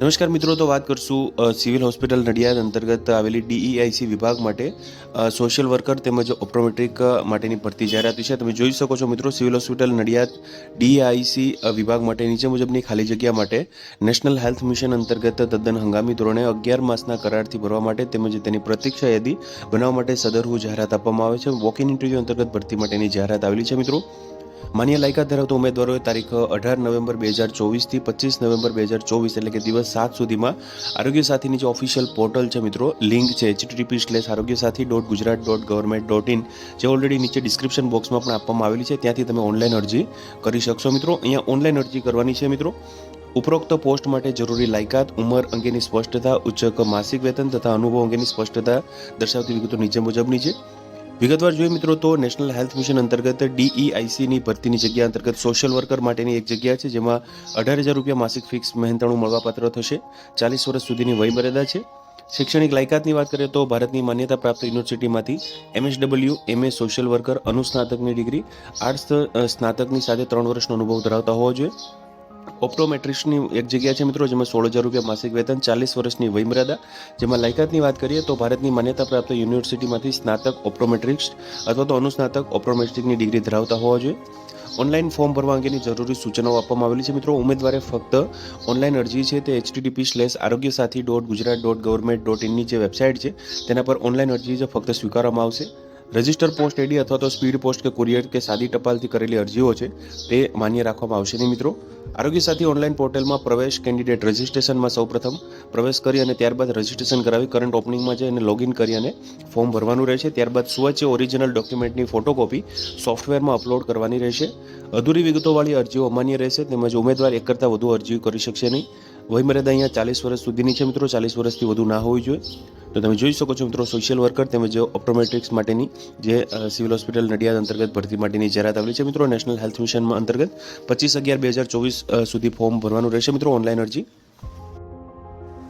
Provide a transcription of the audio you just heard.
નમસ્કાર મિત્રો, તો વાત કરશું સિવિલ હોસ્પિટલ નડિયાદ અંતર્ગત આવેલી ડીઈઆઈસી વિભાગ માટે. સોશિયલ વર્કર તેમજ ઓપ્ટોમેટ્રિક માટેની ભરતી જાહેરાત છે. તમે જોઈ શકો છો મિત્રો, સિવિલ હોસ્પિટલ નડિયાદ ડીઆઈસી વિભાગ માટે નીચે મુજબની ખાલી જગ્યા માટે નેશનલ હેલ્થ મિશન અંતર્ગત તદ્દન હંગામી ધોરણે અગિયાર માસના કરારથી ભરવા માટે તેમજ તેની પ્રતીક્ષા યાદી બનાવવા માટે સદરહુ જાહેરાત આપવામાં આવે છે. વોક ઇન ઇન્ટરવ્યૂ અંતર્ગત ભરતી માટેની જાહેરાત આવેલી છે મિત્રો. માન્ય લાયકાત ધરાવતા ઉમેદવારોએ તારીખ અઢાર નવેમ્બર બે હજાર ચોવીસથી પચીસ નવેમ્બર બે હજાર ચોવીસ એટલે કે દિવસ સાત સુધીમાં આરોગ્ય સાથીની જે ઓફિશિયલ પોર્ટલ છે મિત્રો લિંક છે HTTP slash Arogya Sathi dot Gujarat dot government dot in જે ઓલરેડી નીચે ડિસ્ક્રિપ્શન બોક્સમાં પણ આપવામાં આવેલી છે. ત્યાંથી તમે ઓનલાઈન અરજી કરી શકશો મિત્રો. અહીંયા ઓનલાઈન અરજી કરવાની છે મિત્રો. ઉપરોક્ત પોસ્ટ માટે જરૂરી લાયકાત, ઉંમર અંગેની સ્પષ્ટતા ઉચ્ચક માસિક વેતન તથા અનુભવ અંગેની સ્પષ્ટતા દર્શાવતી વિગતો નીચે મુજબની છે. વિગતવાર જોઈએ મિત્રો તો નેશનલ હેલ્થ મિશન અંતર્ગત ડીઈઆઈસીની ભરતીની જગ્યા અંતર્ગત સોશિયલ વર્કર માટેની એક જગ્યા છે, જેમાં અઢાર હજાર રૂપિયા માસિક ફિક્સ મહેનતાણું મળવાપાત્ર થશે. ચાલીસ વર્ષ સુધીની વયમર્યાદા છે. શૈક્ષણિક લાયકાતની વાત કરીએ તો ભારતની માન્યતા પ્રાપ્ત યુનિવર્સિટીમાંથી એમએસડબલ્યુ એમએ સોશિયલ વર્કર અનુસ્નાતકની ડિગ્રી, આર્ટ્સ સ્નાતકની સાથે ત્રણ વર્ષનો અનુભવ ધરાવતા હોવો જોઈએ. ઓપ્ટોમેટ્રિક્સની એક જગ્યા છે મિત્રો, જેમાં સોળ હજાર રૂપિયા માસિક વેતન, ચાલીસ વર્ષની વયમર્યાદા. જેમાં લાયકાતની વાત કરીએ તો ભારતની માન્યતા પ્રાપ્ત યુનિવર્સિટીમાંથી સ્નાતક ઓપ્ટોમેટ્રિક્સ અથવા તો અનુસ્નાતક ઓપ્ટોમેટ્રિકની ડિગ્રી ધરાવતા હોવા જોઈએ. ઓનલાઈન ફોર્મ ભરવા અંગેની જરૂરી સૂચનાઓ આપવામાં આવેલી છે મિત્રો. ઉમેદવારે ફક્ત ઓનલાઈન અરજી છે તે HTTP slash Arogya Sathi dot Gujarat dot government dot ઇનની જે વેબસાઇટ છે, તેના પર ઓનલાઈન અરજી જે ફક્ત સ્વીકારવામાં આવશે. રજિસ્ટર પોસ્ટ એડી અથવા તો સ્પીડ પોસ્ટ કે કુરિયર કે સાદી ટપાલથી કરેલી અરજીઓ છે, તે માન્ય રાખવામાં આવશે નહીં મિત્રો. આરોગ્ય સાથી ઓનલાઈન પોર્ટલમાં પ્રવેશ કેન્ડિડેટ રજિસ્ટ્રેશનમાં સૌપ્રથમ પ્રવેશ કરી અને ત્યારબાદ રજિસ્ટ્રેશન કરાવી કરંટ ઓપનિંગમાં જઈ અને લોગિન કરી અને ફોર્મ ભરવાનું રહેશે. ત્યારબાદ સ્વચ્છ ઓરિજિનલ ડોક્યુમેન્ટની ફોટોકોપી સોફ્ટવેરમાં અપલોડ કરવાની રહેશે. અધૂરી વિગતોવાળી અરજીઓ અમાન્ય રહેશે તેમજ ઉમેદવાર એક કરતાં વધુ અરજીઓ કરી શકશે નહીં. વયમર્યાદા અહીંયા ચાલીસ વર્ષ સુધીની છે મિત્રો. ચાલીસ વર્ષથી વધુ ના હોવી જોઈએ. તો તમે જોઈ શકો છો મિત્રો સોશિયલ વર્કર તેમજ ઓપ્ટોમેટ્રિક્સ માટેની જે સિવિલ હોસ્પિટલ નડિયાદ અંતર્ગત ભરતી માટેની જાહેરાત આવેલી છે મિત્રો. નેશનલ હેલ્થ મિશનમાં અંતર્ગત પચીસ અગિયાર બે હજાર ચોવીસ સુધી ફોર્મ ભરવાનું રહેશે મિત્રો ઓનલાઈન અરજી.